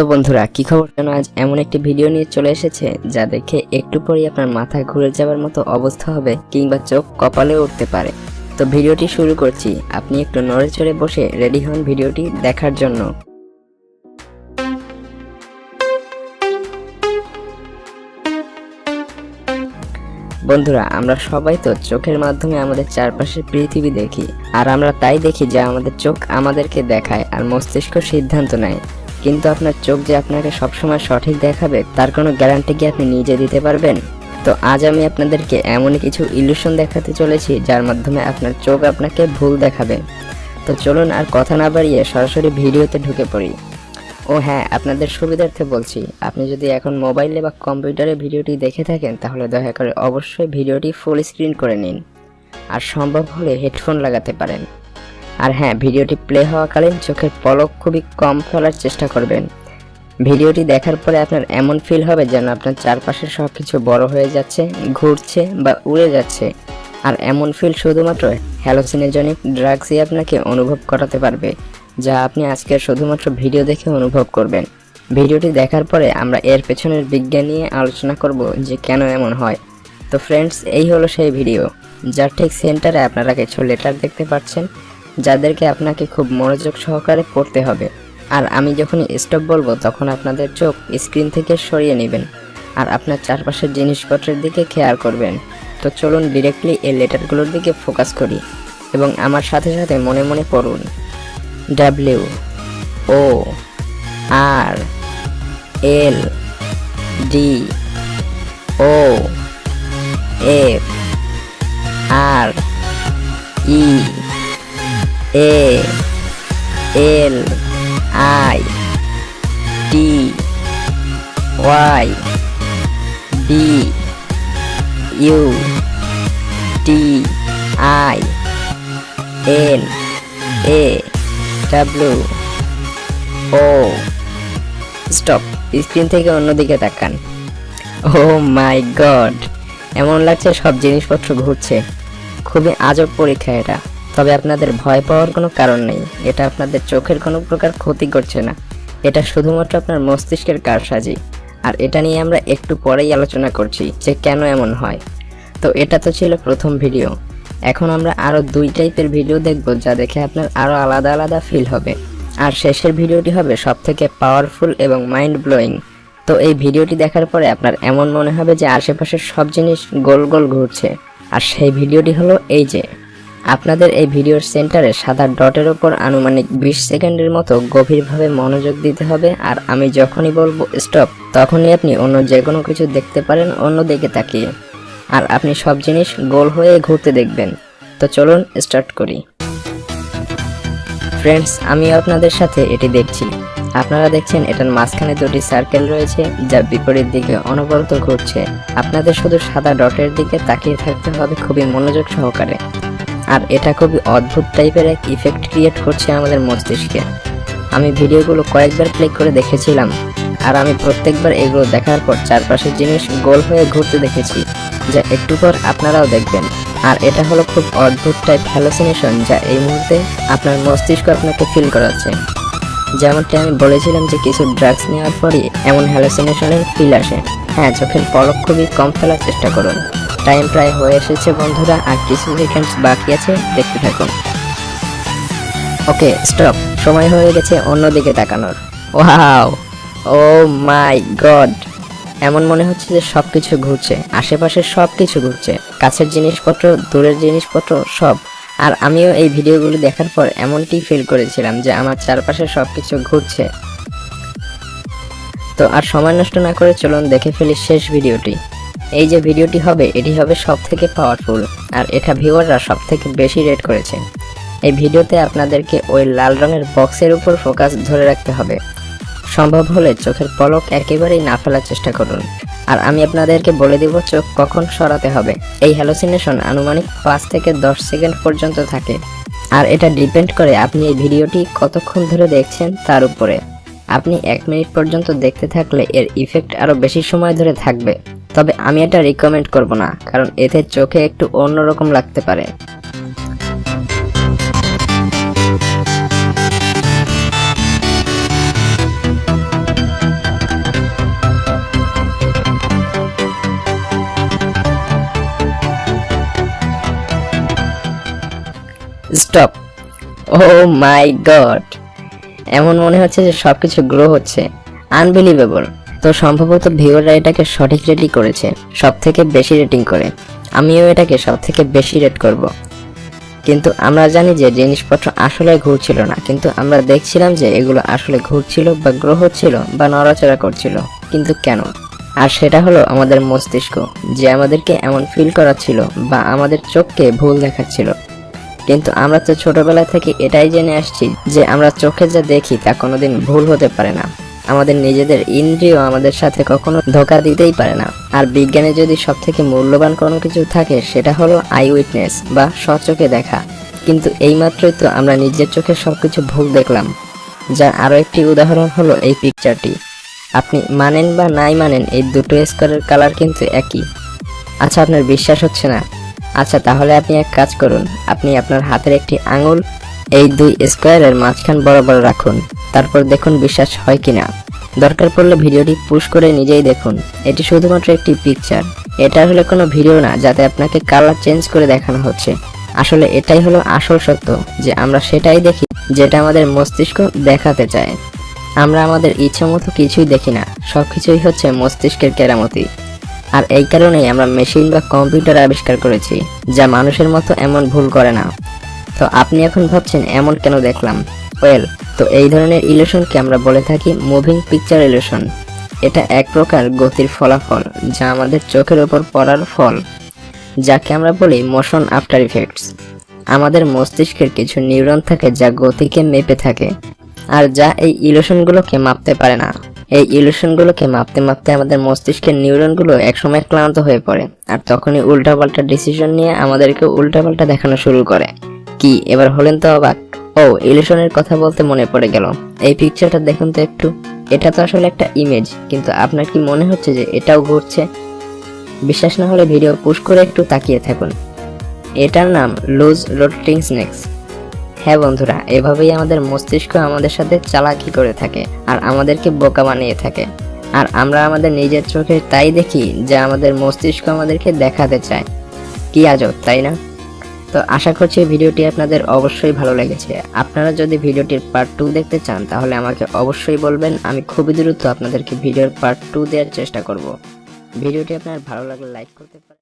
তো বন্ধুরা, কি খবর যেন আজ এমন একটি ভিডিও নিয়ে চলে এসেছে যা দেখে একটু পরেই আপনার মাথা ঘুরে যাওয়ার মতো অবস্থা হবে কিংবা চোখ কপালে উঠতে পারে। তো ভিডিওটি শুরু করছি। আপনি একটু নড়ে চড়ে বসে রেডি হন ভিডিওটি দেখার জন্য। বন্ধুরা, আমরা সবাই তো চোখের মাধ্যমে আমাদের চারপাশের পৃথিবী দেখি। আর আমরা তাই দেখি যে আমাদের চোখ আমাদেরকে দেখায় আর মস্তিষ্ক সিদ্ধান্ত নেয়। কিন্তু আপনার চোখ যে আপনাকে সবসময় সঠিক দেখাবে, তার কোনো গ্যারান্টি কি আপনি নিজে দিতে পারবেন? তো আজ আমি আপনাদেরকে এমনই কিছু ইলিউশন দেখাতে চলেছি, যার মাধ্যমে আপনার চোখ আপনাকে ভুল দেখাবে। তো চলুন আর কথা না বাড়িয়ে সরাসরি ভিডিওতে ঢুকে পড়ি। ও হ্যাঁ আপনাদের সুবিধার্থে বলছি, আপনি যদি এখন মোবাইলে বা কম্পিউটারে ভিডিওটি দেখে থাকেন, তাহলে দয়া করে অবশ্যই ভিডিওটি ফুল স্ক্রিন করে নিন। আর সম্ভব হলে হেডফোন লাগাতে পারেন। আর হ্যাঁ ভিডিওটি প্লে হওয়াকালীন চোখের পলক খুবই কম ফেলার চেষ্টা করবেন। ভিডিওটি দেখার পরে আপনার এমন ফিল হবে যেন আপনার চারপাশের সব কিছু বড় হয়ে যাচ্ছে, ঘুরছে বা উড়ে যাচ্ছে। আর এমন ফিল শুধুমাত্র হ্যালোসিনেজনিক ড্রাগসই আপনাকে অনুভব করাতে পারবে, যা আপনি আজকের শুধুমাত্র ভিডিও দেখে অনুভব করবেন। ভিডিওটি দেখার পরে আমরা এর পেছনের বিজ্ঞান নিয়ে আলোচনা করব যে কেন এমন হয়। তো ফ্রেন্ডস এই হলো সেই ভিডিও যার ঠিক সেন্টারে আপনারা কিছু লেটার দেখতে পাচ্ছেন। যাদেরকে আপনাকে খুব মনোযোগ সহকারে পড়তে হবে। আর আমি যখন স্টপ বলব, তখন আপনাদের চোখ স্ক্রিন থেকে সরিয়ে নেবেন আর আপনার চারপাশের জিনিসপত্রের দিকে খেয়াল করবেন। তো চলুন ডিরেক্টলি এই লেটারগুলোর দিকে ফোকাস করি এবং আমার সাথে সাথে মনে মনে পড়ুন। W O R L D O F R E A L, I, T, Y, B, U, T, I N A, W, O. Stop, screen থেকে অন্যদিকে তাকান। ও মাই গড, এমন লাগছে সব জিনিসপত্র ঘুরছে। খুবই আজব পরীক্ষা এটা। তবে আপনাদের ভয় পাওয়ার কোনো কারণ নেই। এটা আপনাদের চোখের কোনো প্রকার ক্ষতি করছে না। এটা শুধুমাত্র আপনার মস্তিষ্কের কারসাজি। আর এটা নিয়ে আমরা একটু পরেই আলোচনা করছি যে কেন এমন হয়। তো এটা তো ছিল প্রথম ভিডিও। এখন আমরা আরও দুই টাইপের ভিডিও দেখব যা দেখে আপনার আরও আলাদা আলাদা ফিল হবে। আর শেষের ভিডিওটি হবে সব থেকে পাওয়ারফুল এবং মাইন্ড ব্লোয়িং তো এই ভিডিওটি দেখার পরে আপনার এমন মনে হবে যে আশেপাশের সব জিনিস গোল গোল ঘুরছে। আর সেই ভিডিওটি হলো এই যে। আপনাদের এই ভিডিওর সেন্টারে সাদা ডটের ওপর আনুমানিক বিশ সেকেন্ডের মতো গভীরভাবে মনোযোগ দিতে হবে, আর আমি যখনই বলব স্টপ তখনই আপনি অন্য যে কোনো কিছু দেখতে পারেন অন্য দিকে তাকিয়ে। আর আপনি সব জিনিস গোল হয়ে ঘুরতে দেখবেন। তো চলুন স্টার্ট করি। ফ্রেন্ডস আমি আপনাদের সাথে এটি দেখছি। আপনারা দেখছেন এটার মাঝখানে দুটি সার্কেল রয়েছে, যা বিপরীত দিকে অনবরত ঘুরছে। আপনাদের শুধু সাদা ডটের দিকে তাকিয়ে থাকতে হবে খুবই মনোযোগ সহকারে। আর এটা খুবই অদ্ভুত টাইপের এক ইফেক্ট ক্রিয়েট করছে আমাদের মস্তিষ্কে। আমি ভিডিওগুলো কয়েকবার প্লে করে দেখেছিলাম, আর আমি প্রত্যেকবার এগুলো দেখার পর চারপাশের জিনিস গোল হয়ে ঘুরতে দেখেছি, যা একটু পর আপনারাও দেখবেন। আর এটা হলো খুব অদ্ভুত টাইপ হ্যালোসিনেশন যা এই মুহূর্তে আপনার মস্তিষ্ক আপনাকে ফিল করাচ্ছে। যেমনটি আমি বলেছিলাম যে কিছু ড্রাগস নেওয়ার পরই এমন হ্যালোসিনেশনের ফিল আসে। হ্যাঁ চোখের পলক খুবই কম ফেলার চেষ্টা করুন। টাইম প্রায় হয়ে এসেছে, বন্ধুরা। আর কিছু সেকেন্ডস বাকি আছে, দেখতে থাকুন ওকে স্টপ সময় হয়ে গেছে অন্যদিকে তাকানোর। ওয়াও ও মাই গড এমন মনে হচ্ছে যে সব কিছু ঘুরছে। আশেপাশের সব কিছু ঘুরছে। কাছের জিনিসপত্র, দূরের জিনিসপত্র, সব। আর আমিও এই ভিডিওগুলো দেখার পর এমনটি ফিল করেছিলাম যে আমার চারপাশে সব কিছু ঘুরছে। তো আর সময় নষ্ট না করে চলুন দেখে ফেলি শেষ ভিডিওটি। এই যে ভিডিওটি হবে, এটি হবে সব থেকে পাওয়ারফুল আর এটা ভিউয়াররা সব থেকে বেশি রেট করেছে। এই ভিডিওতে আপনাদেরকে ওই লাল রঙের বক্সের উপর ফোকাস ধরে রাখতে হবে। সম্ভব হলে চোখের পলক একেবারেই না ফেলার চেষ্টা করুন। আর আমি আপনাদেরকে বলে দিব, চোখ কখন সরাতে হবে। এই হ্যালোসিনেশন আনুমানিক পাঁচ থেকে দশ সেকেন্ড পর্যন্ত থাকে। আর এটা ডিপেন্ড করে আপনি এই ভিডিওটি কতক্ষণ ধরে দেখছেন তার উপরে। আপনি এক মিনিট পর্যন্ত দেখতে থাকলে এর ইফেক্ট আরও বেশি সময় ধরে থাকবে। তবে আমি এটা রিকমেন্ড করব না, কারণ এতে চোখে একটু অন্যরকম লাগতে পারে। স্টপ ও মাই গড এমন মনে হচ্ছে যে সবকিছু গ্রো হচ্ছে। আনবিলিভেবল তো সম্ভবত ভিউয়াররা এটাকে সঠিক রেটিং করেছে সব থেকে বেশি রেটিং করে। আমিও এটাকে সব থেকে বেশি রেট করব। কিন্তু আমরা জানি যে জিনিসপত্র আসলে ঘুরছিল না, কিন্তু আমরা দেখছিলাম যে এগুলো আসলে ঘুরছিল বা গ্রহ হচ্ছিল বা নড়াচড়া করছিল। কিন্তু কেন? আর সেটা হলো আমাদের মস্তিষ্ক, যে আমাদেরকে এমন ফিল করাচ্ছিল বা আমাদের চোখকে ভুল দেখাচ্ছিল। কিন্তু আমরা তো ছোটবেলা থেকে এটাই জেনে আসছি যে আমরা চোখে যা দেখি তা কোনোদিন ভুল হতে পারে না। আমাদের নিজেদের ইন্দ্রিয় আমাদের সাথে কখনো ধোকা দিতেই পারে না। আর বিজ্ঞানে যদি সব থেকে মূল্যবান কোনো কিছু থাকে, সেটা হলো আই উইটনেস বা স্বচোখে দেখা। কিন্তু এইমাত্রই তো আমরা নিজের চোখে সবকিছু ভুল দেখলাম। যার আরও একটি উদাহরণ হলো এই পিকচারটি আপনি মানেন বা নাই মানেন, এই দুটো স্কোয়ারের কালার কিন্তু একই। আচ্ছা আপনার বিশ্বাস হচ্ছে না। আচ্ছা তাহলে আপনি এক কাজ করুন। আপনি আপনার হাতের একটি আঙুল এই দুই স্কোয়ারের মাঝখান বরাবর রাখুন, তারপর দেখুন বিশ্বাস হয় কিনা। দরকার পড়লে ভিডিওটি পুশ করে নিজেই দেখুন। এটি শুধুমাত্র একটি পিকচার এটা হলো কোনো ভিডিও না, যাতে আপনাকে কালার চেঞ্জ করে দেখানো হচ্ছে। আসলে এটাই হলো আসল সত্য, যে আমরা সেটাই দেখি, যেটা আমাদের মস্তিষ্ক দেখাতে চায়। আমরা আমাদের ইচ্ছে মতো কিছুই দেখি না সব কিছুই হচ্ছে মস্তিষ্কের কেরামতি। আর এই কারণেই আমরা মেশিন বা কম্পিউটার আবিষ্কার করেছি, যা মানুষের মতো এমন ভুল করে না। তো আপনি এখন ভাবছেন, এমন কেন দেখলাম? ওয়েল, তো এই ধরনের ইলিউশনকে আমরা বলে থাকি? মুভিং পিকচার ইলিউশন এটা এক প্রকার গতির ফলাফল যা আমাদের চোখের ওপর পড়ার ফল, যাকে আমরা বলি মোশন আফটার ইফেক্টস। আমাদের মস্তিষ্কের কিছু নিউরন থাকে যা গতিকে মেপে থাকে, আর যা এই ইলিউশনগুলোকে মাপতে পারে না। এই ইলিউশনগুলোকে মাপতে মাপতে আমাদের মস্তিষ্কের নিউরনগুলো একসময় ক্লান্ত হয়ে পড়ে, আর তখনই উল্টাপাল্টা ডিসিশন নিয়ে আমাদেরকে উল্টাপাল্টা দেখানো শুরু করে। কি? এবার হলেন তো অবাক। ও ইলিউশনের কথা বলতে মনে পড়ে গেল। এই পিকচারটা দেখুন তো একটু। এটা তো আসলে একটা ইমেজ কিন্তু আপনার কি মনে হচ্ছে যে এটাও ঘুরছে বিশ্বাস না হলে ভিডিও পুশ করে একটু তাকিয়ে থাকুন। এটার নাম লুজ রোটিং স্নেক্স হ্যাঁ বন্ধুরা, এভাবেই আমাদের মস্তিষ্ক আমাদের সাথে চালাকি করে থাকে, আর আমাদেরকে বোকা বানিয়ে থাকে। আর আমরা আমাদের নিজের চোখে তাই দেখি যা আমাদের মস্তিষ্ক আমাদেরকে দেখাতে চায়। কি আজব, তাই না? তো আশা করছি ভিডিওটি আপনাদের অবশ্যই ভালো লেগেছে। আপনারা যদি ভিডিওটির পার্ট টু দেখতে চান, তাহলে আমাকে অবশ্যই বলবেন, আমি খুবই দ্রুত আপনাদেরকে ভিডিওর পার্ট টু দেওয়ার চেষ্টা করব। ভিডিওটি আপনার ভালো লাগলে লাইক করতে পারেন।